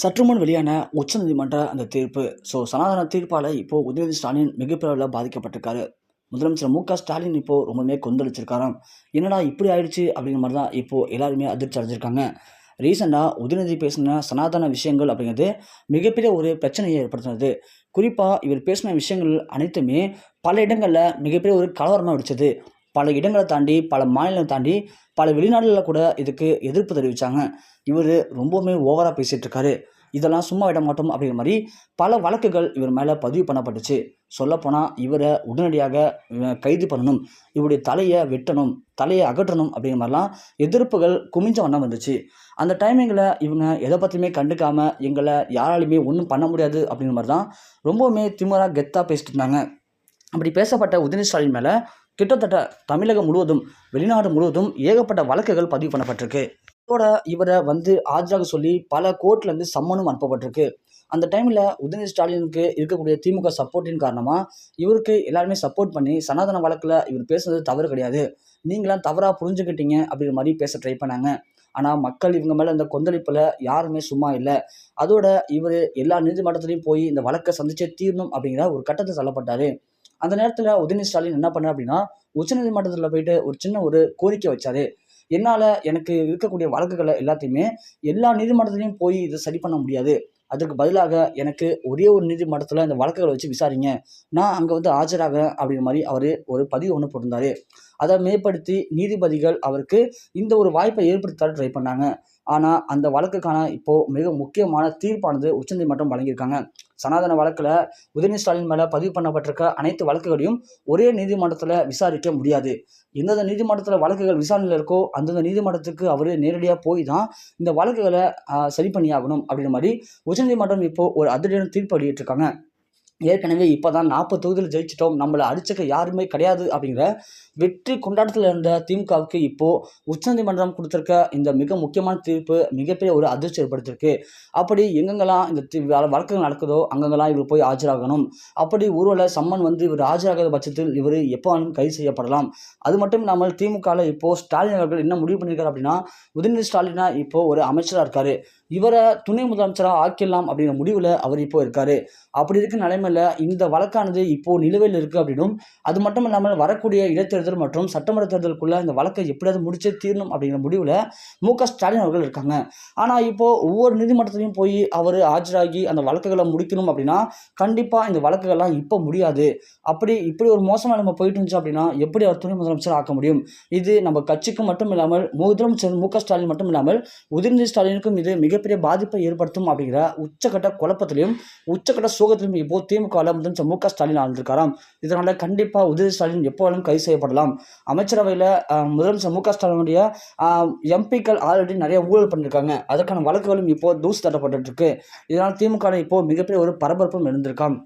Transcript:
சற்று முன் வெளியான உச்சநீதிமன்ற அந்த தீர்ப்பு. ஸோ சனாதன தீர்ப்பால் இப்போது உதயநிதி ஸ்டாலின் மிகப்பெரிய பாதிக்கப்பட்டிருக்காரு. முதலமைச்சர் மு க ஸ்டாலின் இப்போது ரொம்பவுமே கொந்தளிச்சிருக்காராம். என்னடா இப்படி ஆயிடுச்சு அப்படிங்கிற மாதிரி தான் இப்போது எல்லாருமே அதிர்ச்சி அடைஞ்சிருக்காங்க. ரீசெண்டாக உதயநிதி பேசின சனாதன விஷயங்கள் அப்படிங்கிறது மிகப்பெரிய ஒரு பிரச்சனையை ஏற்படுத்தினது. குறிப்பாக இவர் பேசின விஷயங்கள் அனைத்துமே பல இடங்களில் மிகப்பெரிய ஒரு கலவரமாக வெடிச்சது. பல இடங்களை தாண்டி பல மாநிலங்களை தாண்டி பல வெளிநாடுகளில் கூட இதுக்கு எதிர்ப்பு தெரிவித்தாங்க இவர் ரொம்பவுமே ஓவராக பேசிகிட்டு இருக்காரு. இதெல்லாம் சும்மா விட மாட்டோம் அப்படிங்கிற மாதிரி பல வழக்குகள் இவர் மேலே பதிவு பண்ணப்பட்டுச்சு. சொல்லப்போனால் இவரை உடனடியாக கைது பண்ணணும் இவருடைய தலையை வெட்டணும் தலையை அகற்றணும் அப்படிங்கிற மாதிரிலாம் எதிர்ப்புகள் குமிஞ்ச வண்ணம் வந்துச்சு அந்த டைமிங்கில் இவங்க எதை பற்றியுமே கண்டுக்காமல் எங்களை யாராலையுமே ஒன்றும் பண்ண முடியாது அப்படிங்கிற மாதிரி தான் ரொம்பவுமே திமுறாக கெத்தாக பேசிட்டு இருந்தாங்க. அப்படி பேசப்பட்ட உதயநிதி ஸ்டாலின் மேலே கிட்டத்தட்ட தமிழகம் முழுவதும் வெளிநாடு முழுவதும் ஏகப்பட்ட வழக்குகள் பதிவு பண்ணப்பட்டிருக்கு. இதோட இவரை வந்து ஆஜராக சொல்லி பல கோர்ட்லேருந்து சம்மனும் அனுப்பப்பட்டிருக்கு. அந்த டைமில் உதயநிதி ஸ்டாலினுக்கு இருக்கக்கூடிய திமுக சப்போர்ட்டின் காரணமாக இவருக்கு எல்லாருமே சப்போர்ட் பண்ணி சனாதன வழக்கில் இவர் பேசுனது தவறு கிடையாது. நீங்களாம் தவறாக புரிஞ்சுக்கிட்டீங்க அப்படிங்கிற மாதிரி பேச ட்ரை பண்ணாங்க. ஆனால் மக்கள் இவங்க மேலே இந்த கொந்தளிப்பில் யாருமே சும்மா இல்லை. அதோட இவர் எல்லா நீதிமன்றத்துலேயும் போய் இந்த வழக்கை சந்திச்சே தீரணும் அப்படிங்கிற ஒரு கட்டத்தை சொல்லப்பட்டார். அந்த நேரத்தில் உதயநிதி ஸ்டாலின் என்ன பண்ணார் அப்படின்னா உச்சநீதிமன்றத்தில் போயிட்டு ஒரு சின்ன ஒரு கோரிக்கை வச்சாரு. என்னால் எனக்கு இருக்கக்கூடிய வழக்குகளை எல்லாத்தையுமே எல்லா நீதிமன்றத்துலையும் போய் இதை சரி பண்ண முடியாது. அதுக்கு பதிலாக எனக்கு ஒரே ஒரு நீதிமன்றத்தில் இந்த வழக்குகளை வச்சு விசாரிங்க. நான் அங்கே வந்து ஆஜராக அப்படிங்கிற மாதிரி அவர் ஒரு பதிவு ஒன்று போட்டிருந்தாரு. அதை மேம்படுத்தி நீதிபதிகள் அவருக்கு இந்த ஒரு வாய்ப்பை ஏற்படுத்த ட்ரை பண்ணாங்க. ஆனால் அந்த வழக்குக்கான இப்போது மிக முக்கியமான தீர்ப்பானது உச்சநீதிமன்றம் வழங்கியிருக்காங்க. சனாதன வழக்கில் உதயநிதி ஸ்டாலின் மேலே பதிவு பண்ணப்பட்டிருக்க அனைத்து வழக்குகளையும் ஒரே நீதிமன்றத்தில் விசாரிக்க முடியாது. எந்தெந்த நீதிமன்றத்தில் வழக்குகள் விசாரணையில் இருக்கோ அந்தந்த நீதிமன்றத்துக்கு அவர் நேரடியாக போய் தான் இந்த வழக்குகளை சரி பண்ணியாகணும் அப்படின்ற மாதிரி உச்சநீதிமன்றம் இப்போது ஒரு அதிரடியான தீர்ப்பு வெளியிட்டிருக்காங்க. ஏற்கனவே இப்போ தான் நாற்பது தொகுதியில் ஜெயிச்சிட்டோம். நம்மளை அடிச்சுக்க யாருமே கிடையாது அப்படிங்கிற வெற்றி கொண்டாட்டத்தில் இருந்த திமுகவுக்கு இப்போது உச்சநீதிமன்றம் கொடுத்துருக்க இந்த மிக முக்கியமான தீர்ப்பு மிகப்பெரிய ஒரு அதிர்ச்சி ஏற்படுத்தியிருக்கு. அப்படி எங்கெங்கெல்லாம் இந்த வழக்குகள் நடக்குதோ அங்கங்கெல்லாம் இவர் போய் ஆஜராகணும். அப்படி ஒருவேளை சம்மன் வந்து இவர் ஆஜராகாத பட்சத்தில் இவர் எப்போ கைது செய்யப்படலாம். அது மட்டும் இல்லாமல் திமுகவில் இப்போது ஸ்டாலின் அவர்கள் என்ன முடிவு பண்ணியிருக்காரு அப்படின்னா உதயநிதி ஸ்டாலினா இப்போது ஒரு அமைச்சராக இருக்கார். இவரை துணை முதலமைச்சராக ஆக்கிடலாம் அப்படிங்கிற முடிவில் அவர் இப்போ இருக்காரு. அப்படி இருக்க நிலைமையில் இந்த வழக்கானது இப்போது நிலுவையில் இருக்குது அப்படின்னும் அது மட்டும் இல்லாமல் வரக்கூடிய இடைத்தேர்தல் மற்றும் சட்டமன்ற தேர்தலுக்குள்ளே இந்த வழக்கை எப்படியாவது முடிச்சே தீரணும் அப்படிங்கிற முடிவில் மு க ஸ்டாலின் அவர்கள் இருக்காங்க. ஆனால் இப்போது ஒவ்வொரு நீதிமன்றத்திலையும் போய் அவர் ஆஜராகி அந்த வழக்குகளை முடிக்கணும் அப்படின்னா கண்டிப்பாக இந்த வழக்குகள்லாம் இப்போ முடியாது. அப்படி இப்படி ஒரு மோசமாக நம்ம போயிட்டு இருந்துச்சு அப்படின்னா எப்படி அவர் துணை முதலமைச்சர் ஆக்க முடியும்? இது நம்ம கட்சிக்கு மட்டும் இல்லாமல் முதலமைச்சர் மு க ஸ்டாலின் மட்டும் இல்லாமல் உதயநிதி ஸ்டாலினுக்கும் இது மிகப்பெரிய பாதிப்பை ஏற்படுத்தும் அப்படிங்கிற உச்சக்கட்ட குழப்பத்திலையும் உச்சக்கட்ட சோகத்திலும் இப்போ திமுக முதலமைச்சர் மு க ஸ்டாலின் ஆழ்ந்திருக்காராம். இதனால கண்டிப்பாக உதயநிதி ஸ்டாலின் எப்போ கைது செய்யப்படலாம். அமைச்சரவையில் முதலமைச்சர் மு க ஸ்டாலினுடைய எம்பிக்கள் ஆல்ரெடி நிறைய ஊழல் பண்ணியிருக்காங்க அதற்கான வழக்குகளும் இப்போ தூசு தட்டப்பட்டு இருக்கு. இதனால் திமுக இப்போ மிகப்பெரிய ஒரு பரபரப்பும் இருந்திருக்காம்